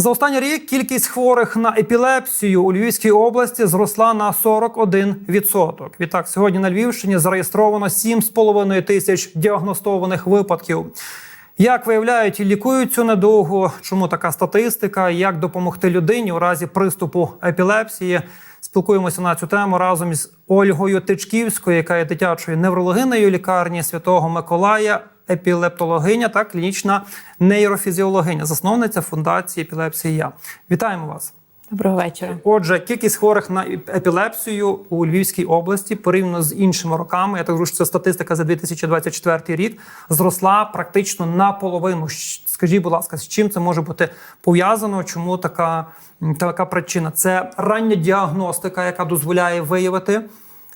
За останній рік кількість хворих на епілепсію у Львівській області зросла на 41%. Відтак, сьогодні на Львівщині зареєстровано 7,5 тисяч діагностованих випадків. Як виявляють і лікують цю недугу? Чому така статистика? Як допомогти людині у разі приступу епілепсії? Спілкуємося на цю тему разом із Ольгою Тичківською, яка є дитячою неврологинею лікарні Святого Миколая, епілептологиня та клінічна нейрофізіологиня, засновниця фундації епілепсія. Вітаємо вас. Доброго вечора. Отже, кількість хворих на епілепсію у Львівській області порівняно з іншими роками, я так кажу, що це статистика за 2024 рік, зросла практично наполовину. Скажіть, будь ласка, з чим це може бути пов'язано? Чому така, така причина? Це рання діагностика, яка дозволяє виявити,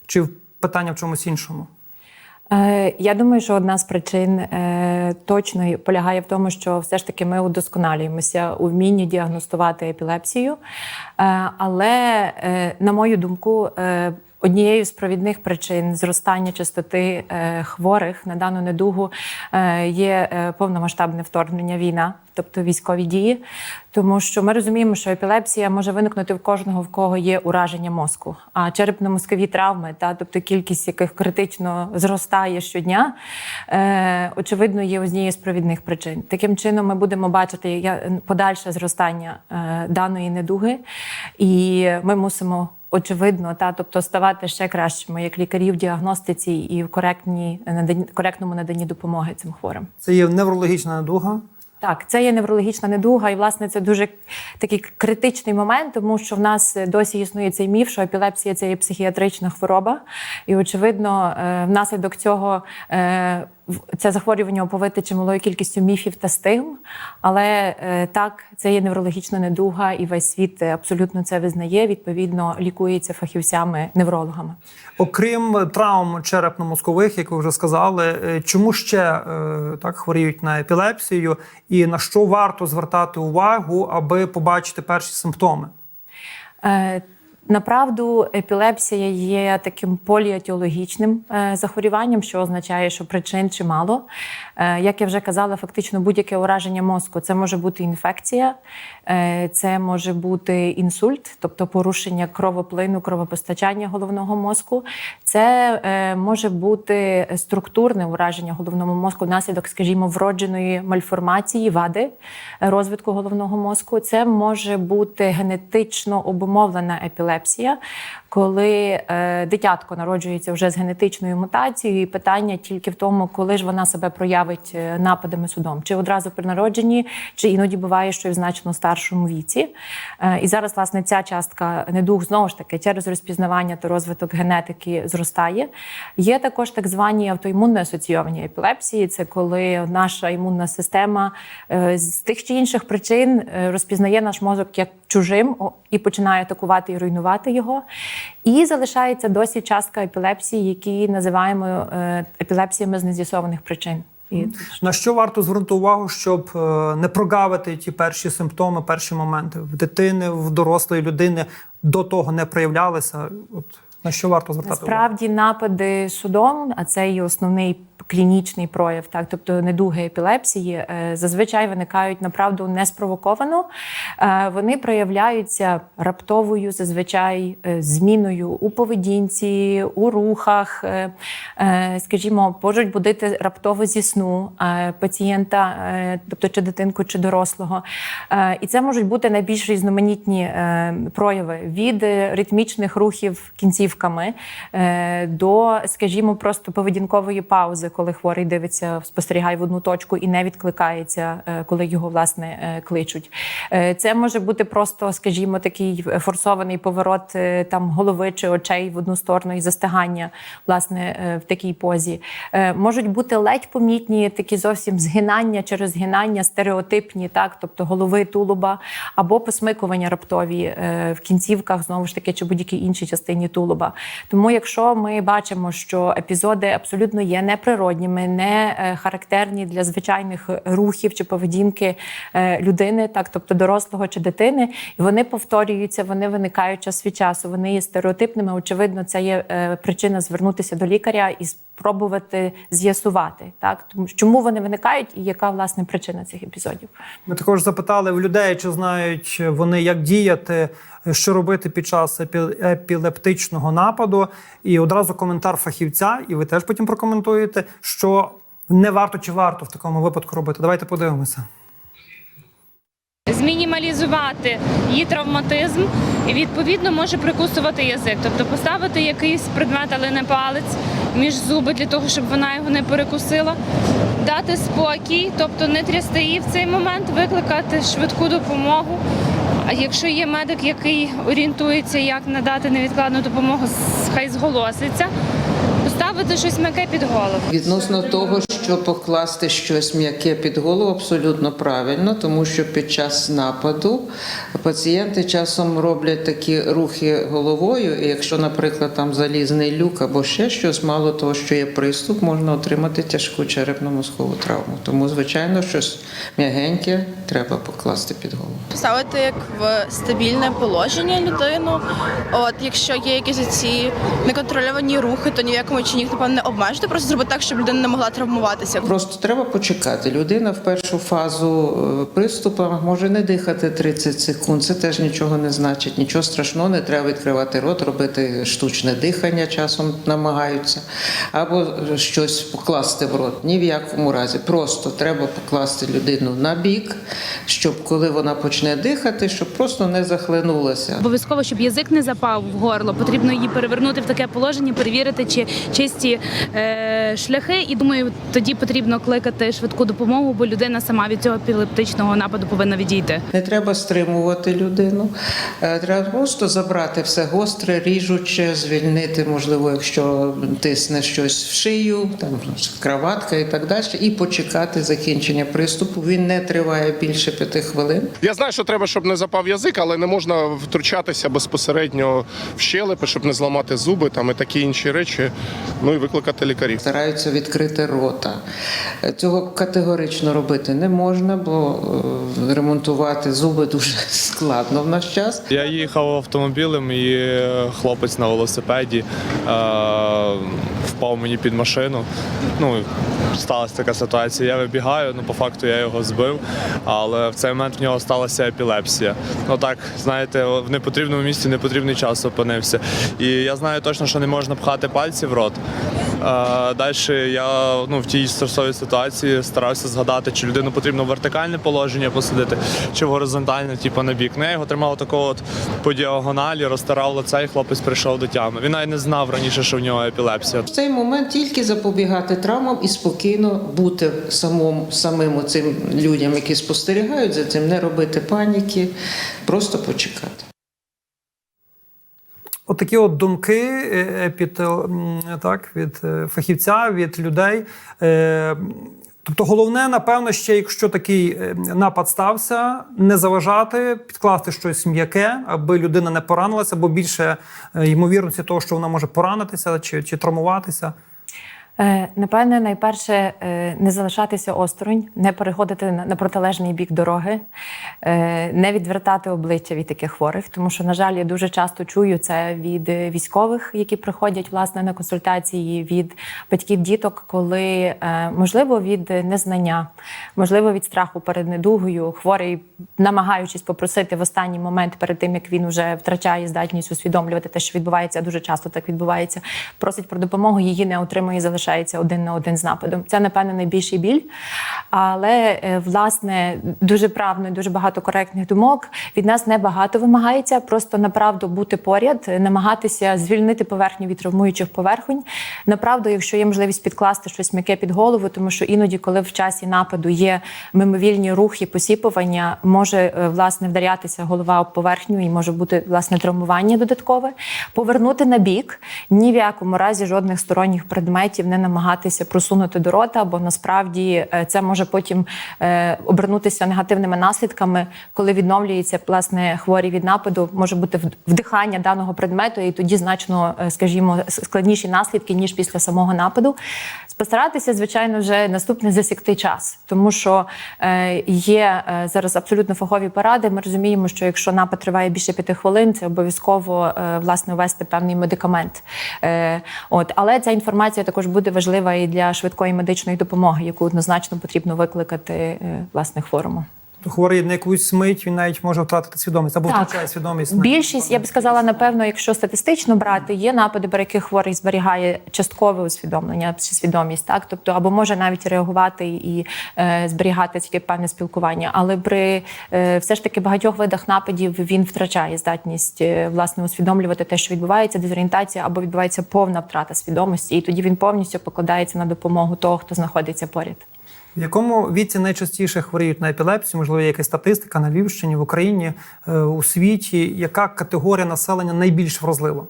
чи питання в чомусь іншому? Е, Я думаю, що одна з причин е, точно полягає в тому, що все ж таки ми удосконалюємося у вмінні діагностувати епілепсію. Е, Але, на мою думку, Однією з провідних причин зростання частоти е, хворих на дану недугу е, є е, повномасштабне вторгнення війна, тобто військові дії, тому що ми розуміємо, що епілепсія може виникнути в кожного, в кого є ураження мозку, а черепно-мозкові травми, та тобто кількість яких критично зростає щодня, очевидно, є однією з провідних причин. Таким чином, ми будемо бачити подальше зростання даної недуги, і ми мусимо. Очевидно, та тобто ставати ще кращими як лікарі в діагностиці і в коректній наданні коректному наданні допомоги цим хворим. Це є неврологічна недуга. Так, це є неврологічна недуга, і власне це дуже такий критичний момент, тому що в нас досі існує цей міф, що епілепсія це є психіатрична хвороба, і очевидно, е, внаслідок цього е, це захворювання оповите чималою кількістю міфів та стигм. Але е, так, це є неврологічна недуга, і весь світ е, абсолютно це визнає. Відповідно, лікується фахівцями неврологами. Окрім травм черепно-мозкових, як ви вже сказали, е, чому ще так хворіють на епілепсію, і на що варто звертати увагу, аби побачити перші симптоми? Направду, епілепсія є таким поліатіологічним е, захворюванням, що означає, що причин чимало. Е, Як я вже казала, фактично будь-яке ураження мозку це може бути інфекція, е, це може бути інсульт, тобто порушення кровоплину, кровопостачання головного мозку. Це може бути структурне ураження головного мозку внаслідок, скажімо, вродженої мальформації, вади розвитку головного мозку. Це може бути генетично обумовлена епілепсія, коли е, дитятко народжується вже з генетичною мутацією, і питання тільки в тому, коли ж вона себе проявить е, нападами судом, чи одразу при народженні, чи іноді буває, що і в значно старшому віці. Е, і зараз, власне, ця частка недуг знову ж таки через розпізнавання та розвиток генетики зростає. Є також так звані автоімунно асоційовані епілепсії. Це коли наша імунна система з тих чи інших причин розпізнає наш мозок як чужим і починає атакувати і руйнувати його. І залишається досі частка епілепсії, які називаємо е, епілепсіями з нез'ясованих причин. І На що варто звернути увагу, щоб е, не прогавити ті перші симптоми, перші моменти в дитини, в дорослої людини до того не проявлялися? От на що варто звертати увагу? Насправді напади судом, а це і основний клінічний прояв, так тобто недуги епілепсії, е, зазвичай виникають направду неспровоковано. Е, Вони проявляються раптовою, зазвичай е, зміною у поведінці, у рухах, скажімо, можуть будити раптово зі сну пацієнта, тобто чи дитинку, чи дорослого. І це можуть бути найбільш різноманітні прояви від ритмічних рухів кінцівками до, скажімо, просто поведінкової паузи, коли хворий дивиться, спостерігає в одну точку і не відкликається, е, коли його власне е, кличуть. Е, Це може бути просто, скажімо, такий форсований поворот там голови чи очей в одну сторону і застигання власне в такій позі. Можуть бути ледь помітні такі зовсім згинання чи розгинання стереотипні, так, тобто голови, тулуба, або посмикування раптові в кінцівках, знову ж таки, чи будь-якій іншій частині тулуба. Тому, якщо ми бачимо, що епізоди абсолютно є неприродніми, не е, характерні для звичайних рухів чи поведінки е, людини, так тобто дорослого чи дитини, і вони повторюються, вони виникають час від часу, вони є стереотипними. Очевидно, це є е, причина звернутися до лікаря і спробувати з'ясувати, так тому чому вони виникають і яка власне причина цих епізодів. Ми також запитали в людей, чи знають вони, як діяти, що робити під час епілептичного нападу. І одразу коментар фахівця, і ви теж потім прокоментуєте, що не варто чи варто в такому випадку робити. Давайте подивимося. змінімалізувати її травматизм і відповідно може прикусувати язик, тобто поставити якийсь предмет, але не палець між зуби для того, щоб вона його не перекусила, дати спокій, тобто не трясти її в цей момент, викликати швидку допомогу. А якщо є медик, який орієнтується, як надати невідкладну допомогу, хай зголоситься, поставити щось м'яке під голову. Відносно того, що покласти щось м'яке під голову, абсолютно правильно, тому що під час нападу пацієнти часом роблять такі рухи головою, і якщо, наприклад, там залізний люк або ще щось, мало того, що є приступ, можна отримати тяжку черепно-мозкову травму. Тому, звичайно, щось м'ягеньке треба покласти під голову. Поставити як в стабільне положення людину. От якщо є якісь ці неконтрольовані рухи, то ні в якому чині їх напевно не обмежити, просто зробити так, щоб людина не могла травмуватися. Просто треба почекати. Людина в першу фазу е, приступу може не дихати 30 секунд. Це теж нічого не значить. Нічого страшного, не треба відкривати рот, робити штучне дихання, часом намагаються, або щось покласти в рот. Ні в якому разі. Просто треба покласти людину на бік, щоб коли вона почне дихати, щоб просто не захлинулася. Обов'язково, щоб язик не запав в горло, потрібно її перевернути в таке положення, перевірити, чи чисті е, шляхи. І думаю, тоді потрібно кликати швидку допомогу, бо людина сама від цього епілептичного нападу повинна відійти. Не треба стримувати людину. Е, Треба просто забрати все гостре, ріжуче, звільнити, можливо, якщо тисне щось в шию, там краватка і так далі, і почекати закінчення приступу. Він не триває більше п'яти хвилин. Я знаю, що треба, щоб не запав язик, але не можна втручатися безпосередньо в щелепи, щоб не зламати зуби там і такі інші речі. Ну і викликати лікарів. Стараються відкрити рота. Цього категорично робити не можна, бо е, ремонтувати зуби дуже складно в наш час. Я їхав автомобілем і е, хлопець на велосипеді е, впав мені під машину. Ну, сталася така ситуація. Я вибігаю, ну по факту я його збив, але в цей момент в нього сталася епілепсія. Ну так, знаєте, в непотрібному місці непотрібний час опинився. І я знаю точно, що не можна пхати пальці в рот. Далі я ну, в тій стресовій ситуації старався згадати, чи людину потрібно в вертикальне положення посадити, чи в горизонтальне, типу на бік. Ну, я його тримав такого от по діагоналі, розтирав лице, і хлопець прийшов до тями. Він навіть не знав раніше, що в нього епілепсія. В цей момент тільки запобігати травмам і спокійно бути самим, самим цим людям, які спостерігають за цим, не робити паніки, просто почекати. Отакі от думки під епіт, так, від е, фахівця, від людей. Е, Тобто, головне, напевно, ще якщо такий е, напад стався, не заважати, підкласти щось м'яке, аби людина не поранилася, бо більше е, ймовірності того, що вона може поранитися чи, чи травмуватися. Е, Напевне, найперше е, не залишатися осторонь, не переходити на протилежний бік дороги, е, не відвертати обличчя від таких хворих, тому що, на жаль, я дуже часто чую це від військових, які приходять власне на консультації, від батьків діток, коли можливо від незнання, можливо, від страху перед недугою, хворий, намагаючись попросити в останній момент перед тим, як він вже втрачає здатність усвідомлювати те, що відбувається, дуже часто так відбувається. Просить про допомогу, її не отримує, залишається один на один з нападом. Це, напевно, найбільший біль. Але е, власне дуже правно, і дуже багато коректних думок. Від нас небагато вимагається, просто направду бути поряд, намагатися звільнити поверхню від травмуючих поверхонь. Направду, якщо є можливість підкласти щось м'яке під голову, тому що іноді, коли в часі нападу є мимовільні рухи, посіпування, може е, власне вдарятися голова об поверхню і може бути власне травмування додаткове. Повернути на бік, ні в якому разі жодних сторонніх предметів не намагатися просунути до рота, бо насправді е, це може потім е, обернутися негативними наслідками. коли відновлюється власне хворі від нападу, може бути вд- вдихання даного предмету, і тоді значно, е, скажімо, складніші наслідки ніж після самого нападу. Постаратися, звичайно, вже наступне засікти час, тому що є зараз абсолютно фахові поради. Ми розуміємо, що якщо напад триває більше п'яти хвилин, це обов'язково власне ввести певний медикамент. От, але ця інформація також буде важлива і для швидкої медичної допомоги, яку однозначно потрібно викликати е, власне хворому. Хворий на якусь мить він навіть може втратити свідомість або втрачає свідомість. Більшість, я б сказала, напевно, якщо статистично брати, є напади, при яких хворий зберігає часткове усвідомлення чи свідомість, так тобто або може навіть реагувати і е, зберігати тільки певне спілкування. Але при е, все ж таки багатьох видах нападів він втрачає здатність е, власне усвідомлювати те, що відбувається, дезорієнтація або відбувається повна втрата свідомості, і тоді він повністю покладається на допомогу того, хто знаходиться поряд. В якому віці найчастіше хворіють на епілепсію? Можливо, є якась статистика на Львівщині, в Україні, е, у світі. Яка категорія населення найбільш вразлива?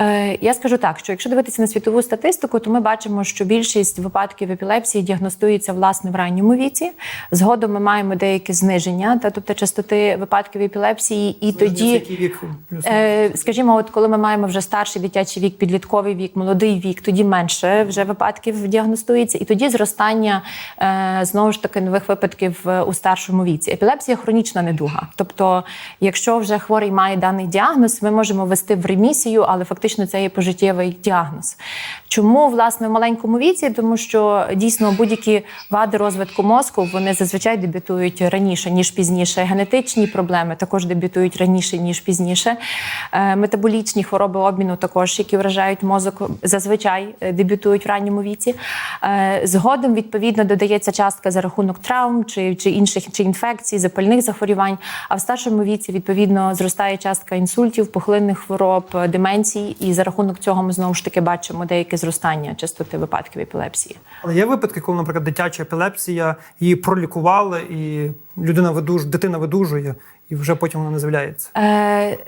Е, Я скажу так, що якщо дивитися на світову статистику, то ми бачимо, що більшість випадків епілепсії діагностується власне в ранньому віці. Згодом ми маємо деяке зниження, та тобто частоти випадків епілепсії, і тоді. Який вік? Е, Скажімо, от коли ми маємо вже старший дитячий вік, підлітковий вік, молодий вік, тоді менше вже випадків діагностується, і тоді зростання е, знову ж таки нових випадків у старшому віці. Епілепсія хронічна недуга. Тобто, якщо вже хворий має даний діагноз, ми можемо ввести в ремісію, але фактично це є пожиттєвий діагноз. Чому власне в маленькому віці? Тому що дійсно будь-які вади розвитку мозку вони зазвичай дебютують раніше ніж пізніше. Генетичні проблеми також дебютують раніше ніж пізніше. Е, Метаболічні хвороби обміну також, які вражають мозок, зазвичай е, дебютують в ранньому віці. Е, Згодом відповідно додається частка за рахунок травм чи, чи інших чи інфекцій, запальних захворювань. А в старшому віці відповідно зростає частка інсультів, пухлинних хвороб, деменцій, і за рахунок цього ми знову ж таки бачимо деяке зростання частоти випадків епілепсії. Але є випадки, коли, наприклад, дитяча епілепсія її пролікували, і людина видуж, дитина видужує, і вже потім вона не з'являється. Е,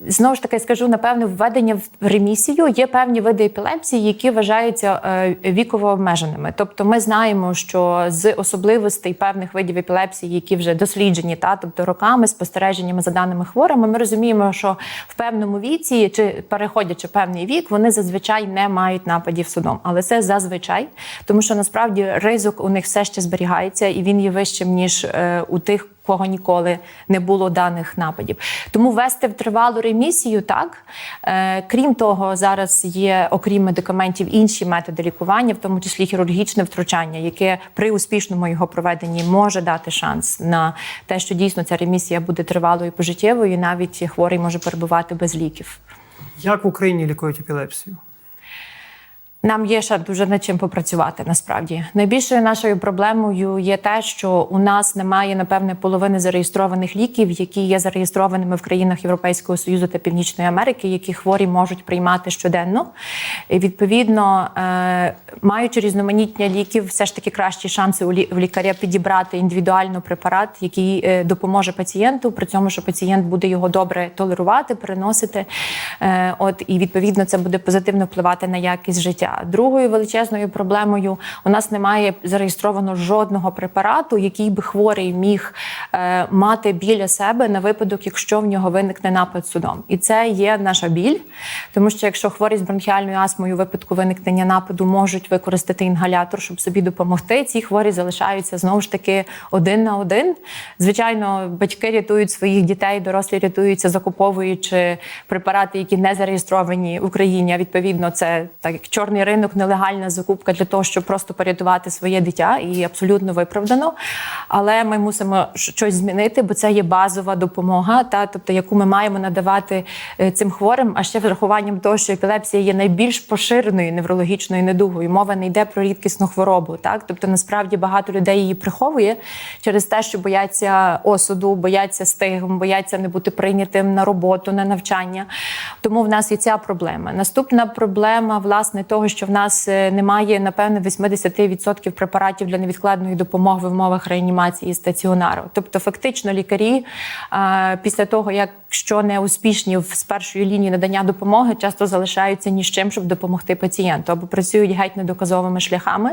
Знову ж таки скажу, напевне, введення в ремісію є певні види епілепсії, які вважаються е, віково обмеженими. Тобто, ми знаємо, що з особливостей певних видів епілепсії, які вже досліджені, та тобто роками спостереженнями за даними хворими, ми розуміємо, що в певному віці чи переходячи певний вік, вони зазвичай не мають нападів судом. Але це зазвичай, тому що насправді ризик у них все ще зберігається, і він є вищим ніж е, у тих кого ніколи не було даних нападів. Тому ввести в тривалу ремісію так. Е, крім того, зараз є, окрім медикаментів, інші методи лікування, в тому числі хірургічне втручання, яке при успішному його проведенні може дати шанс на те, що дійсно ця ремісія буде тривалою пожиттєвою, і навіть хворий може перебувати без ліків. Як в Україні лікують епілепсію? Нам є ще дуже над чим попрацювати. Насправді найбільшою нашою проблемою є те, що у нас немає напевне половини зареєстрованих ліків, які є зареєстрованими в країнах Європейського союзу та Північної Америки, які хворі можуть приймати щоденно. І відповідно, е, маючи різноманіття ліків, все ж таки кращі шанси у лікаря підібрати індивідуально препарат, який е, допоможе пацієнту, при цьому, що пацієнт буде його добре толерувати, переносити. Е, От і відповідно це буде позитивно впливати на якість життя. Другою величезною проблемою у нас немає зареєстровано жодного препарату, який би хворий міг е, мати біля себе на випадок, якщо в нього виникне напад судом. І це є наша біль, тому що якщо хворі з бронхіальною астмою у випадку виникнення нападу можуть використати інгалятор, щоб собі допомогти, ці хворі залишаються знову ж таки один на один. Звичайно, батьки рятують своїх дітей, дорослі рятуються, закуповуючи препарати, які не зареєстровані в Україні. А відповідно, це так як чорний ринок, нелегальна закупка для того, щоб просто порятувати своє дитя, і абсолютно виправдано. Але ми мусимо щось змінити, бо це є базова допомога, та тобто яку ми маємо надавати е, цим хворим. А ще врахуванням того, що епілепсія є найбільш поширеною неврологічною недугою. Мова не йде про рідкісну хворобу. Так, тобто насправді багато людей її приховує через те, що бояться осуду, бояться стигм, бояться не бути прийнятим на роботу, на навчання. Тому в нас і ця проблема. Наступна проблема, власне, того, тому, що в нас е, немає напевно 80% препаратів для невідкладної допомоги в умовах реанімації і стаціонару. Тобто, фактично, лікарі е, після того, якщо не успішні з першої лінії надання допомоги, часто залишаються ні з чим, щоб допомогти пацієнту, або працюють геть недоказовими шляхами,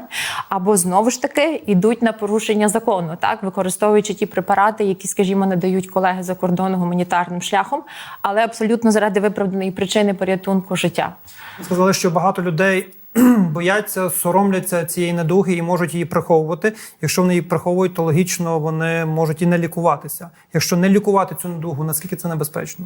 або знову ж таки йдуть на порушення закону, так використовуючи ті препарати, які, скажімо, надають колеги за кордону гуманітарним шляхом, але абсолютно заради виправданої причини порятунку життя. Сказали, що багато людей бояться, соромляться цієї недуги і можуть її приховувати. Якщо вони її приховують, то логічно вони можуть і не лікуватися. Якщо не лікувати цю недугу, наскільки це небезпечно?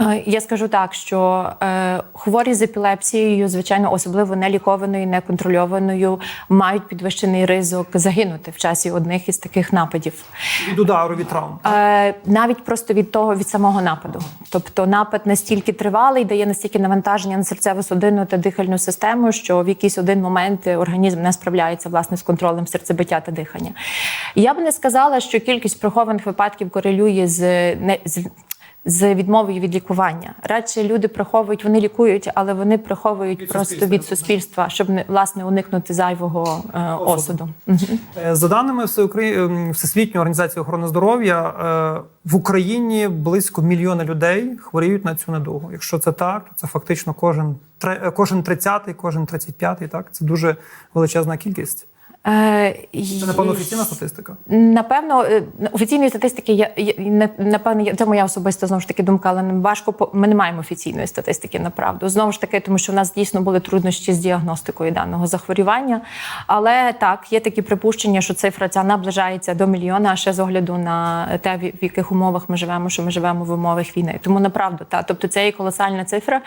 Е, Я скажу так, що е, хворі з епілепсією, звичайно, особливо нелікованою, неконтрольованою, мають підвищений ризик загинути в часі одних із таких нападів. Від удару, від травм. Е, навіть просто від того від самого нападу. Тобто напад настільки тривалий, дає настільки навантаження на серцево-судинну та дихальну систему, що в якийсь один момент організм не справляється власне з контролем серцебиття та дихання. Я б не сказала, що кількість прихованих випадків корелює з не з. З відмовою від лікування радше люди приховують, вони лікують, але вони приховують Від просто суспільства, від суспільства, щоб не власне уникнути зайвого е, осуду. Е, За даними ем, Всесвітньої організації охорони здоров'я, е, в Україні близько мільйона людей хворіють на цю недугу. Якщо це так, то це фактично кожен тре- кожен 30-й, кожен 35-й, Так це дуже величезна кількість. Е, Це напевно офіційна статистика. Напевно, е, офіційної статистики я, я не- напевно, я- це моя особиста знову ж таки думка, але нам важко ми не маємо офіційної статистики направду. Знову ж таки, тому що в нас дійсно були труднощі з діагностикою даного захворювання. Але так, є такі припущення, що цифра ця наближається до мільйона, а ще з огляду на те, в в яких умовах ми живемо, що ми живемо в умовах війни. Тому направду, та тобто це є колосальна цифра.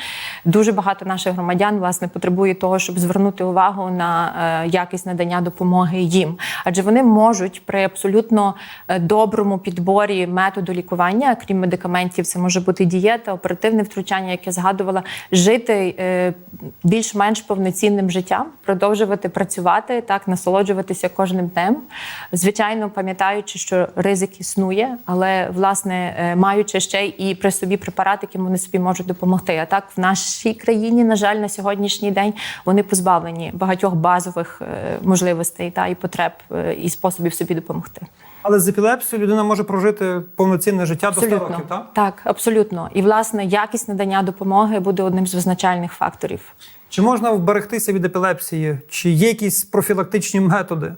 Дуже багато наших громадян власне потребує того, щоб звернути увагу на е, якість надання допомоги їм, адже вони можуть при абсолютно е, доброму підборі методу лікування, крім медикаментів, це може бути дієта, оперативне втручання, як я згадувала, жити е, більш-менш повноцінним життям, продовжувати працювати, так насолоджуватися кожним днем. Звичайно, пам'ятаючи, що ризик існує, але власне е, маючи ще і при собі препарати, яким вони собі можуть допомогти. А так в нашій країні, на жаль, на сьогоднішній день вони позбавлені багатьох базових е, можливостей та і потреб е, і способів собі допомогти. Але з епілепсією людина може прожити повноцінне життя до 100 років, так? так, абсолютно. І власне якість надання допомоги буде одним з визначальних факторів. Чи можна вберегтися від епілепсії? Чи є якісь профілактичні методи?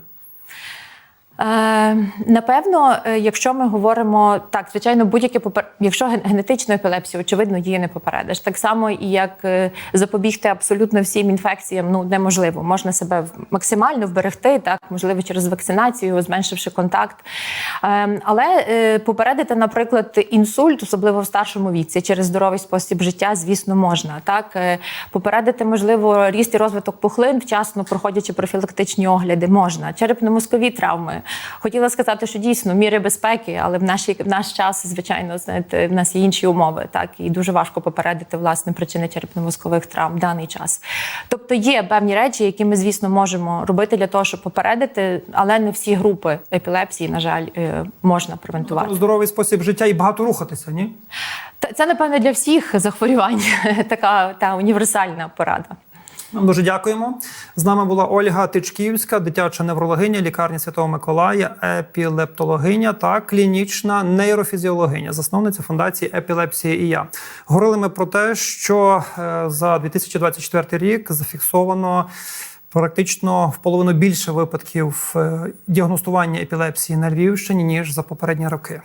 Е, напевно, е, якщо ми говоримо так, звичайно, будь-яке попер... якщо ген- генетичну епілепсію, очевидно, її не попередиш. Так само і як е, запобігти абсолютно всім інфекціям, ну неможливо. Можна себе максимально вберегти, так можливо, через вакцинацію, зменшивши контакт. Е, але попередити, наприклад, інсульт, особливо в старшому віці, через здоровий спосіб життя, звісно, можна. Так попередити, можливо, ріст і розвиток пухлин, вчасно проходячи профілактичні огляди, можна. Черепно-мозкові травми. Хотіла сказати, що дійсно міри безпеки, але в нашій в наш час, звичайно, знаєте, в нас є інші умови, так і дуже важко попередити власне причини черепно-мозкових травм в даний час. Тобто є певні речі, які ми, звісно, можемо робити для того, щоб попередити, але не всі групи епілепсії, на жаль, е, можна превентувати. Здоровий спосіб життя і багато рухатися, ні? Та- Це напевно для всіх захворювань така та універсальна порада. Дуже дякуємо. З нами була Ольга Тичківська, дитяча неврологиня лікарні Святого Миколая, епілептологиня та клінічна нейрофізіологиня, засновниця фундації Епілепсія і я. Говорили ми про те, що е, за 2024 рік зафіксовано. Практично в половину більше випадків е, діагностування епілепсії на Львівщині ніж за попередні роки.